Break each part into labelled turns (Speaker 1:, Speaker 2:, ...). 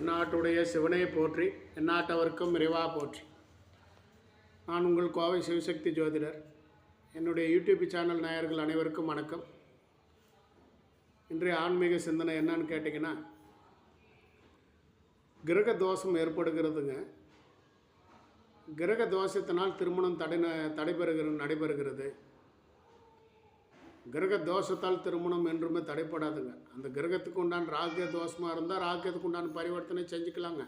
Speaker 1: எந்நாட்டுடைய சிவனை போற்றி எந்நாட்டவருக்கும் இறைவா போற்றி. நான் உங்கள் கோவை சிவசக்தி ஜோதிடர். என்னுடைய யூடியூப் சேனல் நேயர்கள் அனைவருக்கும் வணக்கம். இன்றைய ஆன்மீக சிந்தனை என்னன்னு கேட்டிங்கன்னா கிரக தோஷம் ஏற்படுகிறதுங்க. கிரக தோஷத்தினால் திருமணம் தடை நடைபெறுகிற நடைபெறுகிறது. கிரக தோஷத்தால் திருமணம் என்றுமே தடைப்படாதுங்க. அந்த கிரகத்துக்கு உண்டான ராகிய தோஷமாக இருந்தால் ராகியத்துக்கு உண்டான பரிவர்த்தனை செஞ்சுக்கலாங்க.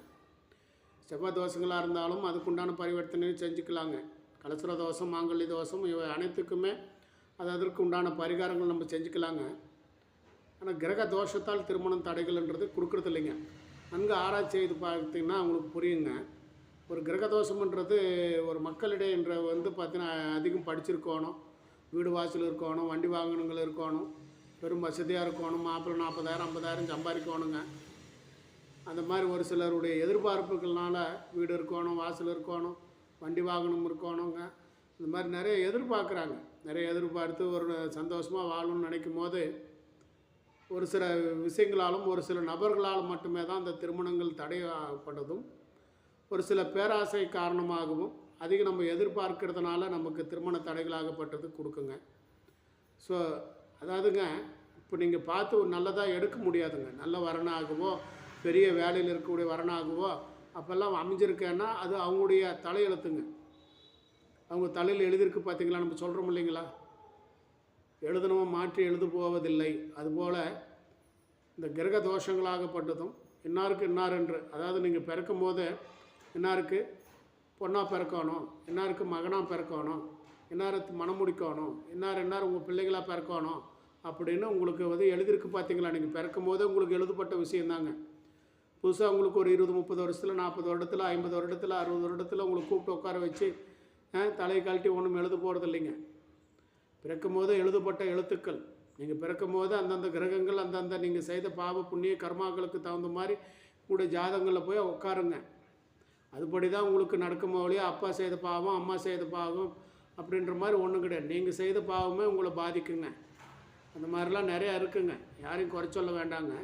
Speaker 1: செவ்வாய் தோஷங்களாக இருந்தாலும் அதுக்குண்டான பரிவர்த்தனையும் செஞ்சுக்கலாங்க. கலசுர தோஷம் மாங்கல்ய தோஷம் இவை அனைத்துக்குமே அது அதற்கு உண்டான பரிகாரங்கள் நம்ம செஞ்சுக்கலாங்க. ஆனால் கிரக தோஷத்தால் திருமணம் தடைகள்ன்றது கொடுக்குறது இல்லைங்க. நன்கு ஆராய்ச்சி செய்து பார்த்தீங்கன்னா அவங்களுக்கு புரியுங்க. ஒரு கிரக தோஷம்ன்றது ஒரு மக்களிடையே என்ற வந்து பார்த்தீங்கன்னா அதிகம் படிச்சிருக்கணும். வீடு வாசல் இருக்கணும் வண்டி வாகனங்கள் இருக்கணும் பெரும் வசதியாக இருக்கணும் மாப்பிள்ளை நாற்பதாயிரம் ஐம்பதாயிரம் சம்பாதிக்கணுங்க. அந்த மாதிரி ஒரு சிலருடைய எதிர்பார்ப்புகள்னால வீடு இருக்கணும் வாசல் இருக்கணும் வண்டி வாகனம் இருக்கணுங்க. இந்த மாதிரி நிறைய எதிர்பார்க்குறாங்க. நிறைய எதிர்பார்த்து ஒரு சந்தோஷமாக வாழணும்னு நினைக்கும் போது ஒரு சில விஷயங்களாலும் ஒரு சில நபர்களால் மட்டுமே தான் அந்த திருமணங்கள் தடைப்பட்டதும் ஒரு சில பேராசை காரணமாகவும் அதிகம் நம்ம எதிர்பார்க்கறதுனால நமக்கு திருமண தடைகளாகப்பட்டது கொடுக்குங்க. ஸோ அதாவதுங்க இப்போ நீங்கள் பார்த்து ஒரு நல்லதாக எடுக்க முடியாதுங்க. நல்ல வரனாகவோ பெரிய வேலையில் இருக்கக்கூடிய வரனாகவோ அப்போல்லாம் அமைஞ்சிருக்கேன்னா அது அவங்களுடைய தலையெழுத்துங்க. அவங்க தலையில் எழுதியிருக்கு பார்த்தீங்களா? நம்ம சொல்கிறோம் இல்லைங்களா? எழுதணும் மாற்றி எழுது போவதில்லை. அதுபோல் இந்த கிரக தோஷங்களாகப்பட்டதும் இன்னாருக்கு இன்னார் என்று அதாவது நீங்கள் பிறக்கும் போது இன்னாருக்கு? பொண்ணாக பிறக்கணும் இன்னாருக்கு மகனாக பிறக்கணும் இன்னாருக்கு மனம் முடிக்கணும் இன்னார் இன்னார் உங்கள் பிள்ளைகளாக பிறக்கணும் அப்படின்னு உங்களுக்கு வந்து எழுதியிருக்கு பார்த்தீங்களா? நீங்கள் பிறக்கும் போதே உங்களுக்கு எழுதப்பட்ட விஷயந்தாங்க புதுசாக உங்களுக்கு ஒரு இருபது முப்பது வருஷத்தில் நாற்பது வருடத்தில் ஐம்பது வருடத்தில் அறுபது வருடத்தில் உங்களுக்கு கூப்பிட்டு உட்கார வச்சு தலையை கழட்டி ஒன்றும் எழுத போகிறது இல்லைங்க. பிறக்கும் போது எழுதப்பட்ட எழுத்துக்கள். நீங்கள் பிறக்கும் போது அந்தந்த கிரகங்கள் அந்தந்த நீங்கள் செய்த பாவ புண்ணிய கர்மாக்களுக்கு தகுந்த மாதிரி உங்களுடைய ஜாதகங்களில் போய் உட்காருங்க. அதுபடி தான் உங்களுக்கு நடக்கும் வழியாக அப்பா செய்த பாவம் அம்மா செய்த பாவம் அப்படின்ற மாதிரி ஒன்றும் கிடையாது. நீங்கள் செய்த பாவமே உங்களை பாதிக்குங்க. அந்த மாதிரிலாம் நிறையா இருக்குங்க. யாரையும் குறை சொல்ல வேண்டாங்க.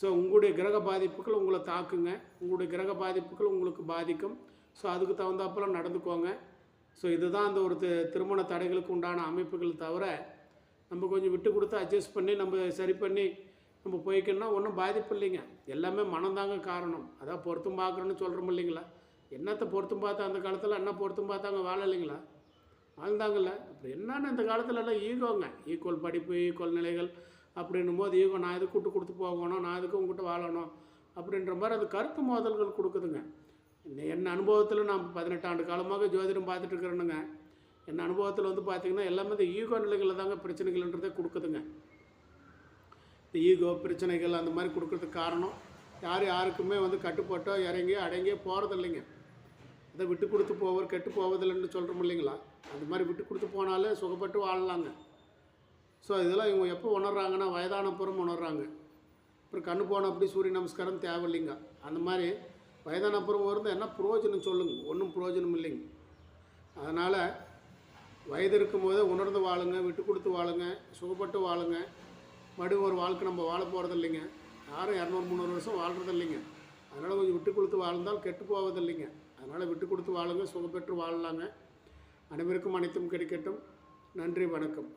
Speaker 1: ஸோ உங்களுடைய கிரக பாதிப்புகள் உங்களை தாக்குங்க. உங்களுடைய கிரக பாதிப்புகள் உங்களுக்கு பாதிக்கும். ஸோ அதுக்கு தகுந்தாப்பெல்லாம் நடந்துக்கோங்க. ஸோ இதுதான் அந்த ஒரு திருமண தடைகளுக்கு உண்டான அமைப்புகள் தவிர நம்ம கொஞ்சம் விட்டு கொடுத்து அட்ஜஸ்ட் பண்ணி நம்ம சரி பண்ணி நம்ம போய்க்கணும்னா ஒன்றும் பாதிப்பு இல்லைங்க எல்லாமே மனந்தாங்க காரணம். அதான் பொருத்தம் பார்க்குறோன்னு சொல்கிறோம் இல்லைங்களா? என்னத்தை பொருத்தம் பார்த்தா அந்த காலத்தில் என்ன பொருத்தம் பார்த்தாங்க வாழ இல்லைங்களா? வாழ்ந்தாங்கல்ல. அப்புறம் என்னென்னு இந்த காலத்தில் எல்லாம் ஈகோங்க. ஈக்குவல் படிப்பு ஈக்குவல் நிலைகள் அப்படின்னும் போது ஈகோ நான் இதுக்கு கூட்டு கொடுத்து போகணும்? நான் இதுக்கு உங்ககிட்ட வாழணும்? அப்படின்ற மாதிரி அது கருத்து மோதல்கள் கொடுக்குதுங்க. என்ன- என் அனுபவத்தில் நான் பதினெட்டு ஆண்டு காலமாக ஜோதிடம் பார்த்துட்டு இருக்கிறேனுங்க. என் அனுபவத்தில் வந்து பார்த்திங்கன்னா எல்லாமே இந்த ஈகோ நிலைகளில் தாங்க பிரச்சனைகள்ன்றதே கொடுக்குதுங்க. இந்த ஈகோ பிரச்சனைகள் அந்த மாதிரி கொடுக்கறதுக்கு காரணம். யார் யாருக்குமே வந்து கட்டுப்பட்டோ இறங்கியோ அடங்கியோ போகிறது இல்லைங்க விட்டு கொடுத்து போவர் கெட்டு போவதில்லைன்னு சொல்கிறோம் இல்லைங்களா? அந்த மாதிரி விட்டு கொடுத்து போனாலே சுகப்பட்டு வாழலாங்க. ஸோ இதெல்லாம் இவங்க எப்போ உணர்றாங்கன்னா வயதானப்புறம் உணர்றாங்க. அப்புறம் கண்ணு போன அப்படி சூரிய நமஸ்காரம் தேவையில்லைங்க. அந்த மாதிரி வயதானப்புறம் இருந்தால் என்ன புரோஜனம் சொல்லுங்க. ஒன்றும் புரோஜனம் இல்லைங்க. அதனால் வயது இருக்கும்போதே உணர்ந்து வாழுங்க விட்டு கொடுத்து வாழுங்க சுகப்பட்டு வாழுங்க. மறுபடியும் ஒரு வாழ்க்கை நம்ம வாழ போகிறது இல்லைங்க யாரும் இரநூறு முந்நூறு வருஷம் வாழ்கிறது இல்லைங்க அதனால் கொஞ்சம் விட்டு கொடுத்து வாழ்ந்தால் கெட்டு போவது இல்லைங்க அதனால் விட்டு கொடுத்து வாழுங்க சுகப்பெற்று வாழலாங்க. அனைவருக்கும் அனைத்தும் கிடைக்கட்டும். நன்றி வணக்கம்.